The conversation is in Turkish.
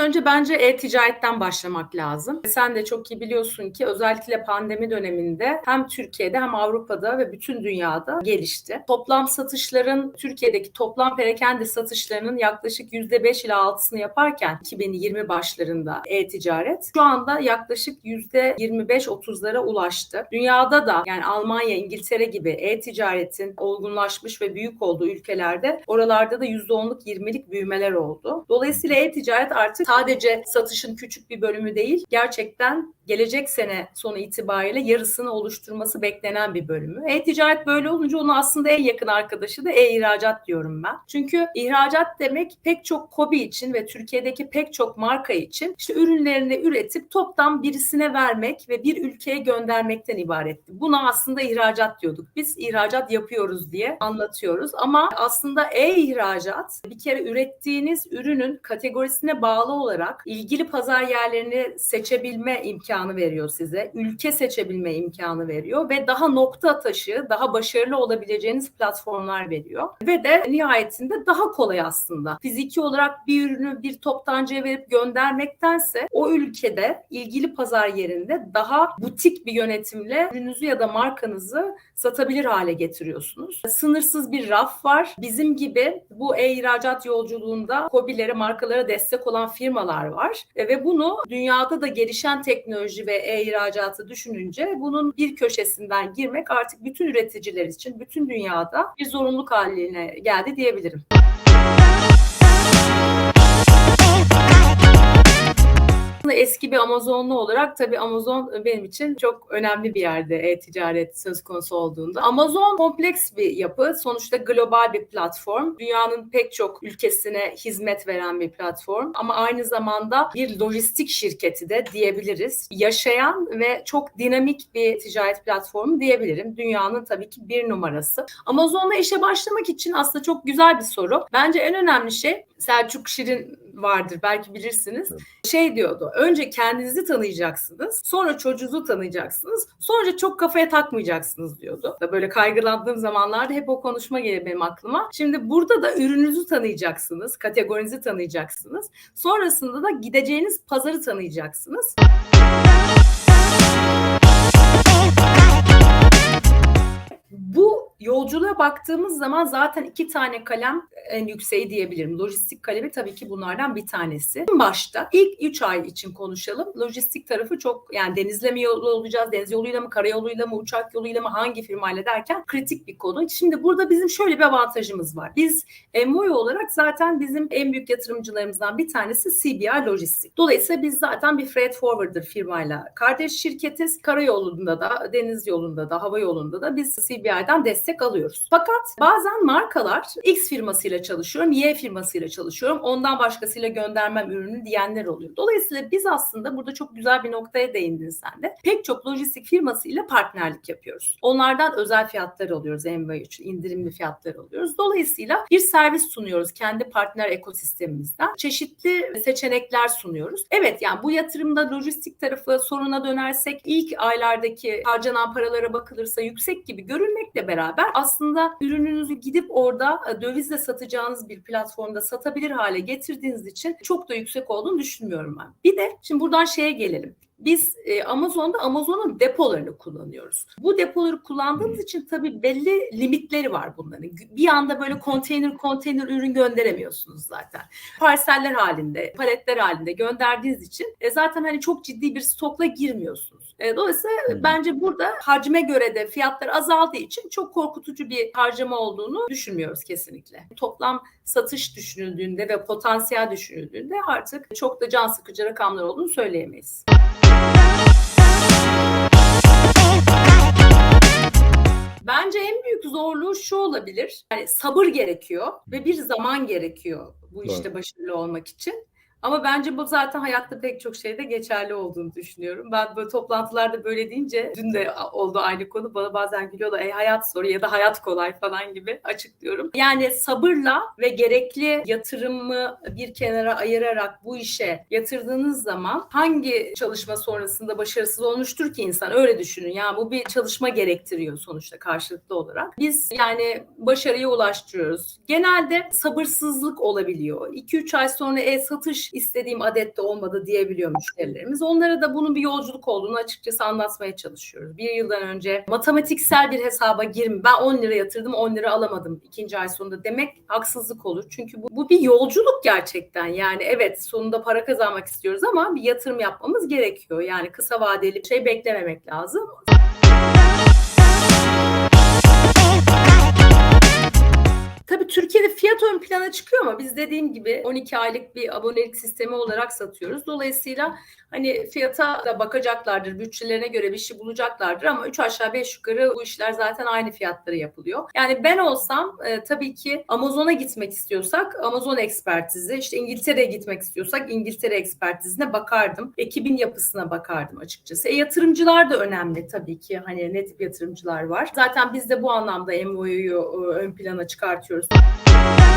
şeyden önce bence e-ticaretten başlamak lazım. Sen de çok iyi biliyorsun ki özellikle pandemi döneminde hem Türkiye'de hem Avrupa'da ve bütün dünyada gelişti. Toplam satışların Türkiye'deki toplam perakende satışlarının yaklaşık %5 ila 6'sını yaparken 2020 başlarında e-ticaret şu anda yaklaşık %25-30'lara ulaştı. Dünyada da yani Almanya, İngiltere gibi e-ticaretin olgunlaşmış ve büyük olduğu ülkelerde oralarda da %10'luk 20'lik büyümeler oldu. Dolayısıyla e-ticaret artık sadece satışın küçük bir bölümü değil, gerçekten gelecek sene sonu itibariyle yarısını oluşturması beklenen bir bölümü. E-ticaret böyle olunca onun aslında en yakın arkadaşı da e-ihracat diyorum ben. Çünkü ihracat demek pek çok kobi için ve Türkiye'deki pek çok marka için işte ürünlerini üretip toptan birisine vermek ve bir ülkeye göndermekten ibaretti. Buna aslında ihracat diyorduk. Biz ihracat yapıyoruz diye anlatıyoruz ama aslında e-ihracat bir kere ürettiğiniz ürünün kategorisine bağlı olarak ilgili pazar yerlerini seçebilme imkanı veriyor size. Ülke seçebilme imkanı veriyor ve daha nokta atışı, daha başarılı olabileceğiniz platformlar veriyor. Ve de nihayetinde daha kolay aslında. Fiziki olarak bir ürünü bir toptancıya verip göndermektense o ülkede ilgili pazar yerinde daha butik bir yönetimle ürününüzü ya da markanızı satabilir hale getiriyorsunuz. Sınırsız bir raf var. Bizim gibi bu e-ihracat yolculuğunda hobilere, markalara destek olan firmalar var. E, ve bunu dünyada da gelişen teknoloji ve e-ihracatı düşününce bunun bir köşesinden girmek artık bütün üreticiler için bütün dünyada bir zorunluluk haline geldi diyebilirim. Eski bir Amazonlu olarak tabii Amazon benim için çok önemli bir yerde e-ticaret söz konusu olduğunda. Amazon kompleks bir yapı. Sonuçta global bir platform. Dünyanın pek çok ülkesine hizmet veren bir platform. Ama aynı zamanda bir lojistik şirketi de diyebiliriz. Yaşayan ve çok dinamik bir ticaret platformu diyebilirim. Dünyanın tabii ki bir numarası. Amazon'la işe başlamak için aslında çok güzel bir soru. Bence en önemli şey Selçuk Şirin vardır belki bilirsiniz. Evet. Şey diyordu. Önce kendinizi tanıyacaksınız. Sonra çocuğunuzu tanıyacaksınız. Sonra çok kafaya takmayacaksınız diyordu. Böyle kaygılandığım zamanlarda hep o konuşma gelir benim aklıma. Şimdi burada da ürününüzü tanıyacaksınız. Kategorinizi tanıyacaksınız. Sonrasında da gideceğiniz pazarı tanıyacaksınız. Bu yolculuğa baktığımız zaman zaten iki tane kalem en yükseği diyebilirim. Lojistik kalemi tabii ki bunlardan bir tanesi. Başta ilk 3 ay için konuşalım. Lojistik tarafı çok yani denizle mi yolu olacağız, deniz yoluyla mı, karayoluyla mı, uçak yoluyla mı, hangi firmayla derken kritik bir konu. Şimdi burada bizim şöyle bir avantajımız var. Biz Envoy olarak zaten bizim en büyük yatırımcılarımızdan bir tanesi CBI Lojistik. Dolayısıyla biz zaten bir freight forwarder firmayla kardeş şirketiz. Karayolunda da, deniz yolunda da, hava yolunda da biz CBI'den destek alıyoruz. Fakat bazen markalar X firmasıyla çalışıyorum, Y firmasıyla çalışıyorum. Ondan başkasıyla göndermem ürünü diyenler oluyor. Dolayısıyla biz aslında burada çok güzel bir noktaya değindin sen de. Pek çok lojistik firmasıyla partnerlik yapıyoruz. Onlardan özel fiyatlar alıyoruz. Envoy için indirimli fiyatlar alıyoruz. Dolayısıyla bir servis sunuyoruz kendi partner ekosistemimizden. Çeşitli seçenekler sunuyoruz. Evet yani bu yatırımda lojistik tarafı soruna dönersek ilk aylardaki harcanan paralara bakılırsa yüksek gibi görünmekle beraber aslında ürününüzü gidip orada e, dövizle satacağınız bir platformda satabilir hale getirdiğiniz için çok da yüksek olduğunu düşünmüyorum ben. Bir de şimdi buradan şeye gelelim biz e, Amazon'da Amazon'un depolarını kullanıyoruz. Bu depoları kullandığımız hmm. için tabii belli limitleri var bunların. Bir anda böyle konteyner konteyner ürün gönderemiyorsunuz zaten. Parseller halinde, paletler halinde gönderdiğiniz için e, zaten hani çok ciddi bir stokla girmiyorsunuz. E, dolayısıyla hmm. bence burada hacme göre de fiyatlar azaldığı için çok korkutucu bir harcama olduğunu düşünmüyoruz kesinlikle. Toplam satış düşünüldüğünde ve potansiyel düşünüldüğünde artık çok da can sıkıcı rakamlar olduğunu söyleyemeyiz. Bence en büyük zorluğu şu olabilir. Yani sabır gerekiyor ve bir zaman gerekiyor bu işte başarılı olmak için. Ama bence bu zaten hayatta pek çok şeyde geçerli olduğunu düşünüyorum. Ben böyle toplantılarda böyle deyince dün de oldu aynı konu. Bana bazen gülüyorlar. E hayat soru ya da hayat kolay falan gibi açıklıyorum. Yani sabırla ve gerekli yatırımı bir kenara ayırarak bu işe yatırdığınız zaman hangi çalışma sonrasında başarısız olmuştur ki insan öyle düşünün. Yani bu bir çalışma gerektiriyor sonuçta karşılıklı olarak. Biz yani başarıya ulaştırıyoruz. Genelde sabırsızlık olabiliyor. 2-3 ay sonra e satış istediğim adette olmadı diyebiliyor müşterilerimiz. Onlara da bunun bir yolculuk olduğunu açıkçası anlatmaya çalışıyoruz. Bir yıldan önce matematiksel bir hesaba girme. Ben 10 lira yatırdım 10 lira alamadım ikinci ay sonunda demek haksızlık olur. Çünkü bu, bu bir yolculuk gerçekten. Yani evet sonunda para kazanmak istiyoruz ama bir yatırım yapmamız gerekiyor. Yani kısa vadeli şey beklememek lazım. Tabii Türkiye'de fiyat ön plana çıkıyor ama biz dediğim gibi 12 aylık bir abonelik sistemi olarak satıyoruz. Dolayısıyla hani fiyata da bakacaklardır, bütçelerine göre bir şey bulacaklardır ama 3 aşağı 5 yukarı bu işler zaten aynı fiyatları yapılıyor. Yani ben olsam e, tabii ki Amazon'a gitmek istiyorsak Amazon ekspertizi, işte İngiltere'ye gitmek istiyorsak İngiltere ekspertizine bakardım. Ekibin yapısına bakardım açıkçası. E, yatırımcılar da önemli tabii ki. Hani ne tip yatırımcılar var. Zaten biz de bu anlamda MOU'yu ön plana çıkartıyoruz. ediyoruz.